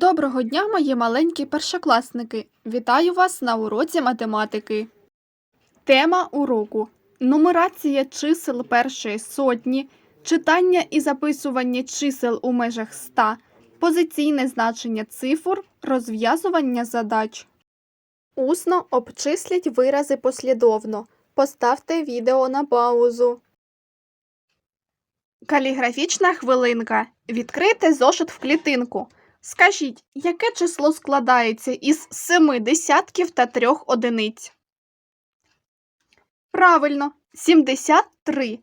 Доброго дня, мої маленькі першокласники! Вітаю вас на уроці математики. Тема уроку: нумерація чисел першої сотні, читання і записування чисел у межах 100, позиційне значення цифр, розв'язування задач. Усно обчисліть вирази послідовно. Поставте відео на паузу. Каліграфічна хвилинка. Відкрийте зошит в клітинку. Скажіть, яке число складається із семи десятків та трьох одиниць? Правильно, 73.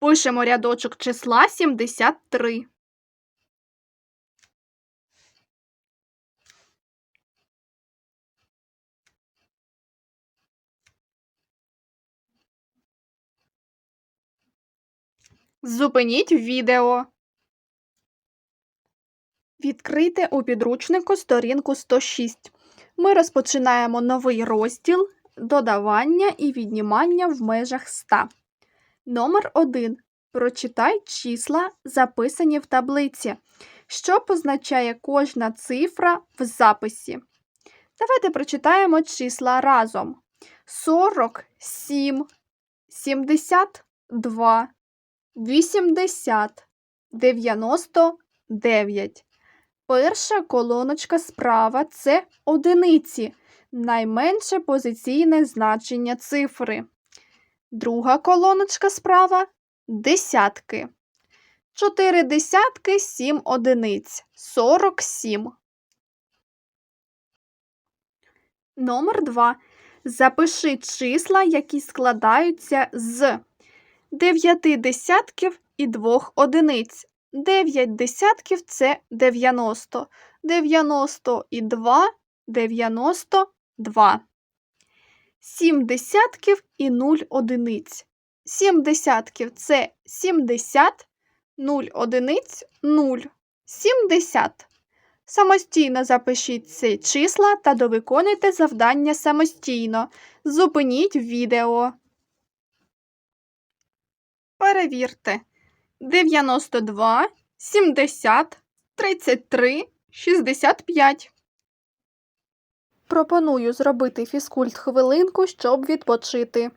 Пишемо рядочок числа 73. Зупиніть відео. Відкрийте у підручнику сторінку 106. Ми розпочинаємо новий розділ додавання і віднімання в межах 100. Номер 1. Прочитай числа, записані в таблиці, що позначає кожна цифра в записі. Давайте прочитаємо числа разом: 47, 72, 80, 99. Перша колоночка справа це одиниці, найменше позиційне значення цифри. Друга колоночка справа десятки. Чотири десятки, сім одиниць. Сорок сім. Номер 2. Запиши числа, які складаються з дев'яти десятків і двох одиниць. 9 десятків це 90. 90 і 2 – 92. 7 десятків і 0 одиниць. 7 десятків це 70, 0 одиниць – 0. 70. Самостійно запишіть ці числа та довиконуйте завдання самостійно. Зупиніть відео. Перевірте. 92, 70, 33, 65. Пропоную зробити фізкульт хвилинку, щоб відпочити.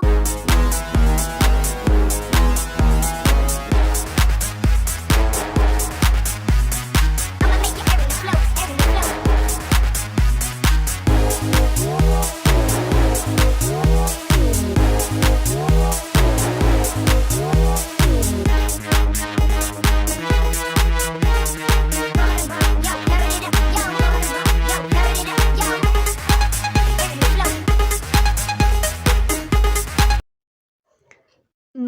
go.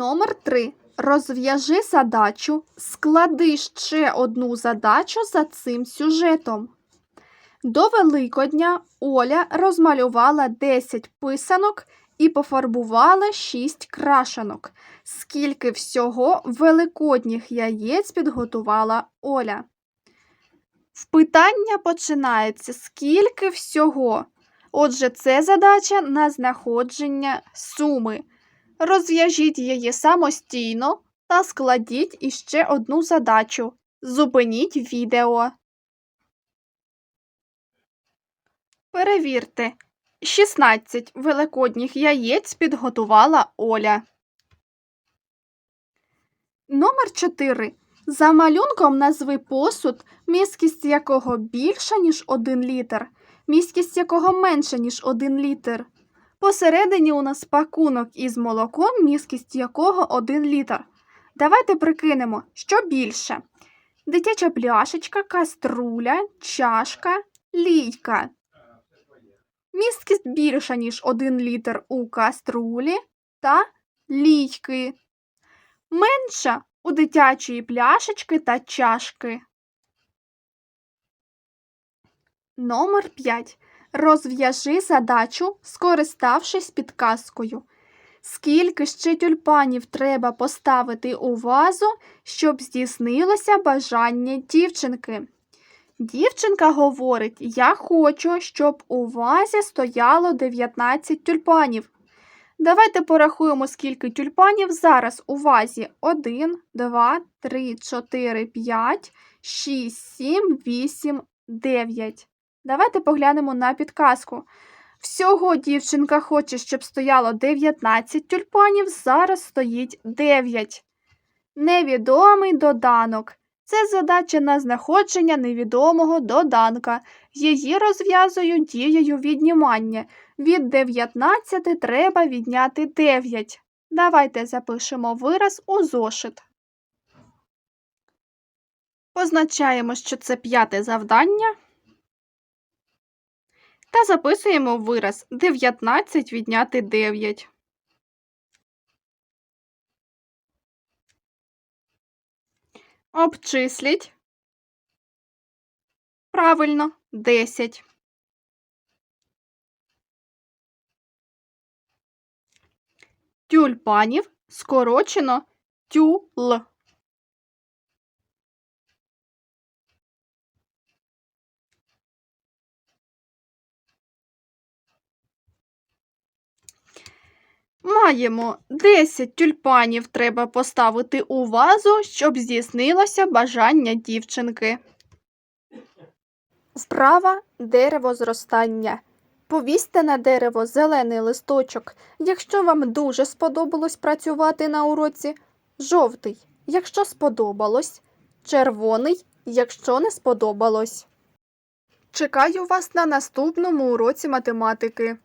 Номер 3. Розв'яжи задачу. Склади ще одну задачу за цим сюжетом. До Великодня Оля розмалювала 10 писанок і пофарбувала 6 крашанок. Скільки всього великодніх яєць підготувала Оля? Питання починається скільки всього. Отже, це задача на знаходження суми. Розв'яжіть її самостійно та складіть іще одну задачу. Зупиніть відео. Перевірте. 16 великодніх яєць підготувала Оля. Номер 4. За малюнком назви посуд, міськість якого більша, ніж 1 літр, міськість якого менша, ніж 1 літр. Посередині у нас пакунок із молоком, міськість якого 1 літр. Давайте прикинемо, що більше. Дитяча пляшечка, каструля, чашка, лійка. Місткість більша, ніж 1 літр у каструлі та лійки. Менша у дитячої пляшечки та чашки. Номер 5. Розв'яжи задачу, скориставшись підказкою. Скільки ще тюльпанів треба поставити у вазу, щоб здійснилося бажання дівчинки? Дівчинка говорить: Я хочу, щоб у вазі стояло 19 тюльпанів. Давайте порахуємо, скільки тюльпанів зараз у вазі. 1, 2, 3, 4, 5, 6, 7, 8, 9. Давайте поглянемо на підказку. Всього дівчинка хоче, щоб стояло 19 тюльпанів, зараз стоїть 9. Невідомий доданок. Це задача на знаходження невідомого доданка. Її розв'язую дією віднімання. Від 19 треба відняти 9. Давайте запишемо вираз у зошит. Позначаємо, що це п'яте завдання. Та записуємо вираз 19 відняти 9. Обчисліть. Правильно, 10. Тюльпанів скорочено тюл. Маємо 10 тюльпанів треба поставити у вазу, щоб здійснилося бажання дівчинки. Вправа дерево зростання. Повісьте на дерево зелений листочок, якщо вам дуже сподобалось працювати на уроці, жовтий, якщо сподобалось, червоний, якщо не сподобалось. Чекаю вас на наступному уроці математики.